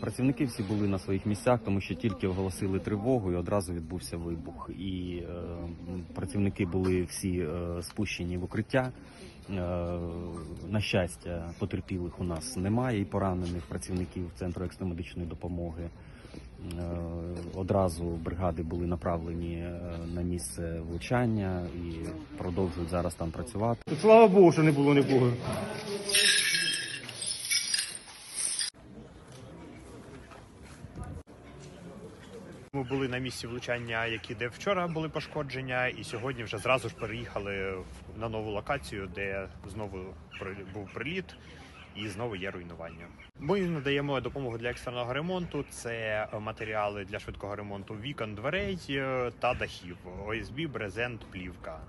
Працівники всі були на своїх місцях, тому що тільки оголосили тривогу і одразу відбувся вибух. І е, працівники були всі е, спущені в укриття. Е, на щастя, потерпілих у нас немає і поранених працівників центру екстремедичної допомоги. Е, Одразу бригади були направлені е, на місце влучання і продовжують зараз там працювати. Слава Богу, що не було нікого. Ми були на місці влучання, які де вчора були пошкодження, і сьогодні вже зразу ж переїхали на нову локацію, де знову був приліт. І знову є руйнування. Ми надаємо допомогу для екстреного ремонту. Це матеріали для швидкого ремонту вікон, дверей е, та дахів. ОСБ, брезент, плівка.